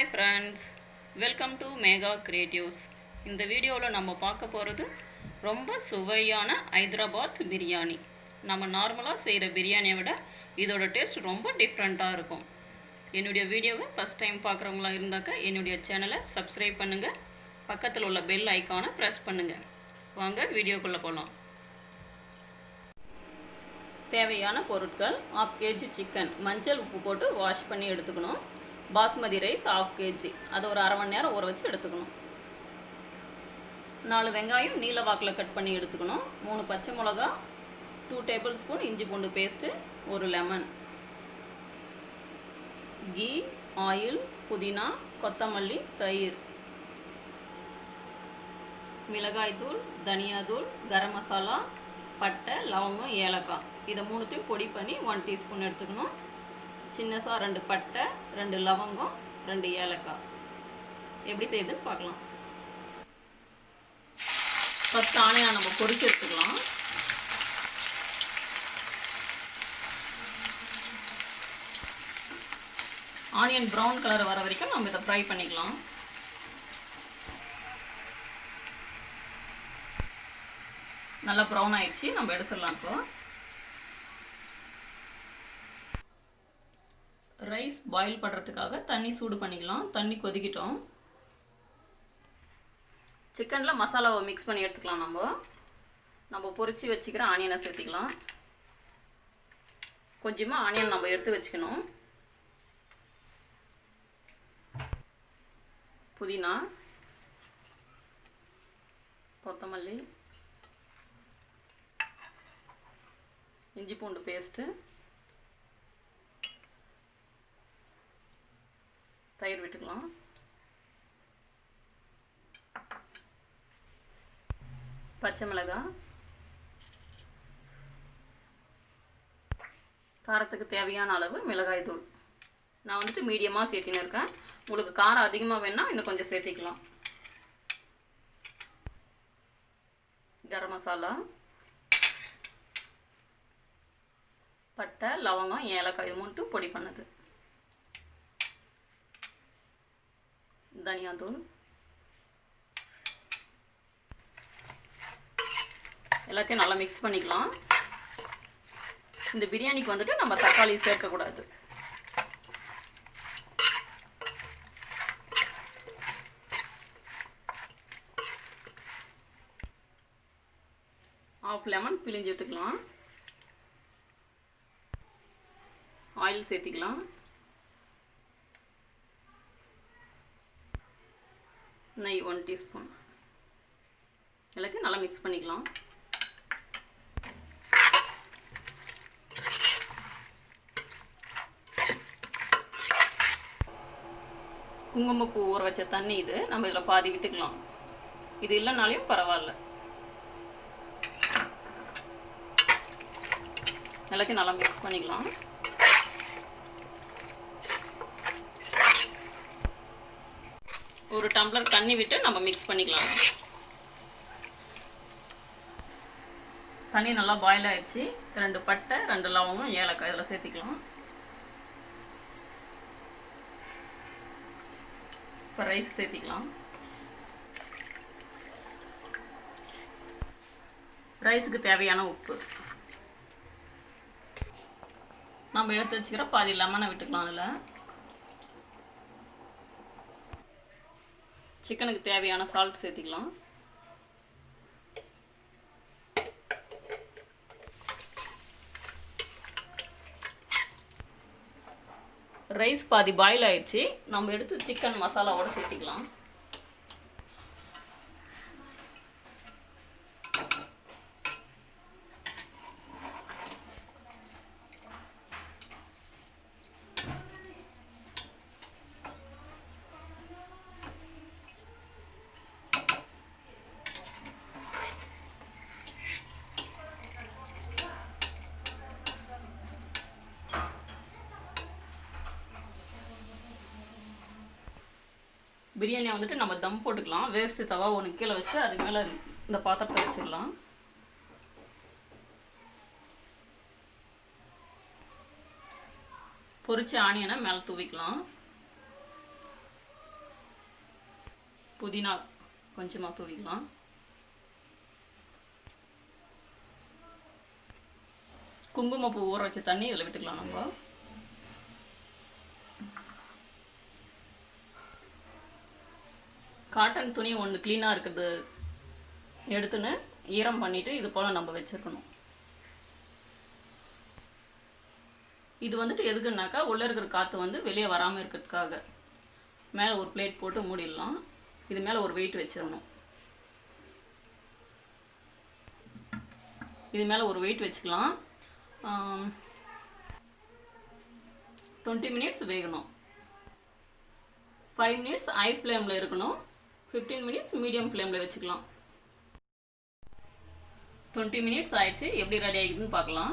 Hi friends welcome to Mega Creatives இந்த வீடியோவில் நம்ம பார்க்க போகிறது ரொம்ப சுவையான ஹைதராபாத் பிரியாணி. நம்ம நார்மலாக செய்கிற பிரியாணியை விட இதோட டேஸ்ட் ரொம்ப டிஃப்ரெண்ட்டாக இருக்கும். என்னுடைய வீடியோவை ஃபஸ்ட் டைம் பார்க்குறவங்களா இருந்தாக்கா என்னுடைய சேனலை சப்ஸ்கிரைப் பண்ணுங்கள் பக்கத்தில் உள்ள பெல் ஐக்கானை ப்ரெஸ் பண்ணுங்கள் வாங்க வீடியோக்குள்ளே போகலாம் தேவையான பொருட்கள் ஆஃப் கேஜி சிக்கன் மஞ்சள் உப்பு போட்டு வாஷ் பண்ணி எடுத்துக்கணும். பாஸ்மதி ரைஸ் ஆஃப் கேஜி அதை ஒரு அரை மணி நேரம் ஊற வச்சு எடுத்துக்கணும். நாலு வெங்காயம் நீல வாக்கில் கட் பண்ணி எடுத்துக்கணும். மூணு பச்சை மிளகா டூ டேபிள் ஸ்பூன் இஞ்சி பூண்டு பேஸ்ட்டு ஒரு லெமன் கீ ஆயில் புதினா கொத்தமல்லி தயிர். மிளகாய்த்தூள் தனியாத்தூள் கரம் மசாலா பட்டை லவங்கம் ஏலக்காய். இதை மூணுத்தையும் பொடி பண்ணி ஒன் டீஸ்பூன் எடுத்துக்கணும். சின்னசாக ரெண்டு பட்டை ரெண்டு லவங்கம் ரெண்டு ஏலக்காய். எப்படி செய்யுதுன்னு பார்க்கலாம். ஃபஸ்ட் ஆணையாக நம்ம பொறிச்சு எடுத்துக்கலாம். ஆனியன் ப்ரௌன் கலர் வர வரைக்கும் நம்ம இதை ஃப்ரை பண்ணிக்கலாம். நல்லா ப்ரௌன் ஆயிடுச்சு நம்ம எடுத்துடலாம் இப்போ. ரைஸ் பாயில் பண்ணுறதுக்காக தண்ணி சூடு பண்ணிக்கலாம். தண்ணி கொதிக்கிட்டோம். சிக்கனில் மசாலாவை மிக்ஸ் பண்ணி எடுத்துக்கலாம் நம்ம. நம்ம பொறிச்சு வச்சுக்கிற ஆனியனை சேர்த்திக்கலாம். கொஞ்சமாக ஆனியன் நம்ம எடுத்து வச்சுக்கணும். புதினா கொத்தமல்லி இஞ்சி பூண்டு பேஸ்ட்டு தயிர் விட்டுக்கலாம். பச்சை மிளகாய் காரத்துக்கு தேவையான அளவு மிளகாய் தூள். நான் வந்துட்டு மீடியமாக சேர்த்தின்னு இருக்கேன். உங்களுக்கு காரம் அதிகமாக வேணால் இன்னும் கொஞ்சம் சேர்த்திக்கலாம். கரம் மசாலா. பட்டை லவங்கம் ஏலக்காய் இது மட்டும் பொடி பண்ணது. தனியாத்தூள் எல்லாத்தையும் நல்லா மிக்ஸ் பண்ணிக்கலாம். இந்த பிரியாணிக்கு வந்துட்டு நம்ம தக்காளி சேர்க்கக்கூடாது. ஆஃப் லெமன் பிழிஞ்சு விட்டுக்கலாம் ஆயில் சேர்த்திக்கலாம். நெய் ஒன் டீஸ்பூன் எல்லாத்தையும் நல்லா மிக்ஸ் பண்ணிக்கலாம். குங்குமப்பூ ஊற வச்ச தண்ணி இது நம்ம இதில் பாதி விட்டுக்கலாம். இது இல்லைனாலையும் பரவாயில்ல. எல்லாத்தையும் நல்லா மிக்ஸ் பண்ணிக்கலாம். ஒரு டம்ளர் தண்ணி விட்டு நம்ம மிக்ஸ் பண்ணிக்கலாம். தண்ணி நல்லா பாயில் ஆயிடுச்சு. ரெண்டு பட்டை ரெண்டு லவங்கம் ஏலக்காய் இதில் சேர்த்திக்கலாம். இப்போ ரைஸ் சேர்த்திக்கலாம். ரைஸுக்கு தேவையான உப்பு. நம்ம எடுத்து வச்சுக்கிற பாதி லெமனை விட்டுக்கலாம் அதில். சிக்கனுக்கு தேவையான சால்ட் சேர்த்திக்கலாம். ரைஸ் பாதி பாயில் ஆயிடுச்சு. நம்ம எடுத்து சிக்கன் மசாலாவோடு சேர்த்திக்கலாம். பிரியாணியை வந்துட்டு நம்ம தம் போட்டுக்கலாம். வேஸ்ட்டு தவா ஒன்று கீழே வச்சு அது மேலே இந்த பாத்திரத்தை வச்சிடலாம். பொரிச்ச ஆனியனை மேலே தூவிக்கலாம். புதினா கொஞ்சமாக தூவிக்கலாம். குங்குமப்பூ ஊற வச்ச தண்ணி இதில் விட்டுக்கலாம் நம்ம. காட்டன் துணி ஒன்று க்ளீனாக இருக்குது எடுத்துன்னு ஈரம் பண்ணிவிட்டு இது போல் நம்ம வச்சுருக்கணும். இது வந்துட்டு எதுக்குன்னாக்கா உள்ளே இருக்கிற காற்று வந்து வெளியே வராமல் இருக்கிறதுக்காக. மேலே ஒரு பிளேட் போட்டு மூடிடலாம். இது மேலே ஒரு வெயிட் வச்சிடணும். இது மேலே ஒரு வெயிட் வச்சுக்கலாம். டுவெண்ட்டி மினிட்ஸ் வேகணும். ஃபைவ் மினிட்ஸ் ஐ ஃப்ளேமில் இருக்கணும். ஃபிஃப்டீன் மினிட்ஸ் மீடியம் ஃப்ளேமில் வச்சுக்கலாம். டுவெண்ட்டி மினிட்ஸ் ஆயிடுச்சு. எப்படி ரெடி ஆகிடுதுன்னு பார்க்கலாம்.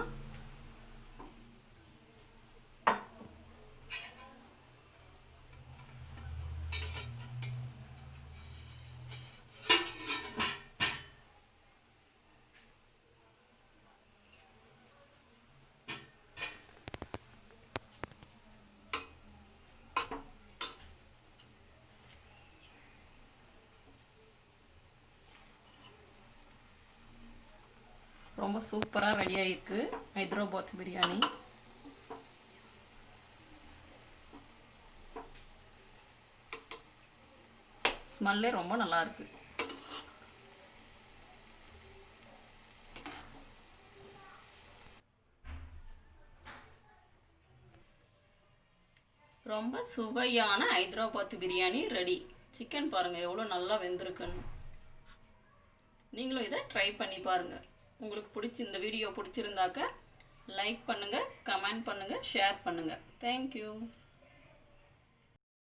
ரொம்ப சூப்பராக ரெடி ஆகிருக்கு ஹைதராபாத் பிரியாணி. ஸ்மெல்லே ரொம்ப நல்லா இருக்கு. ரொம்ப சுவையான ஹைதராபாத் பிரியாணி ரெடி சிக்கன் பாருங்கள் எவ்வளோ நல்லா வெந்திருக்குன்னு. நீங்களும் இதை ட்ரை பண்ணி பாருங்கள் உங்களுக்கு பிடிச்சி இந்த வீடியோ பிடிச்சிருந்தாக்க லைக் பண்ணுங்கள் கமெண்ட் பண்ணுங்கள் ஷேர் பண்ணுங்கள் தேங்க்யூ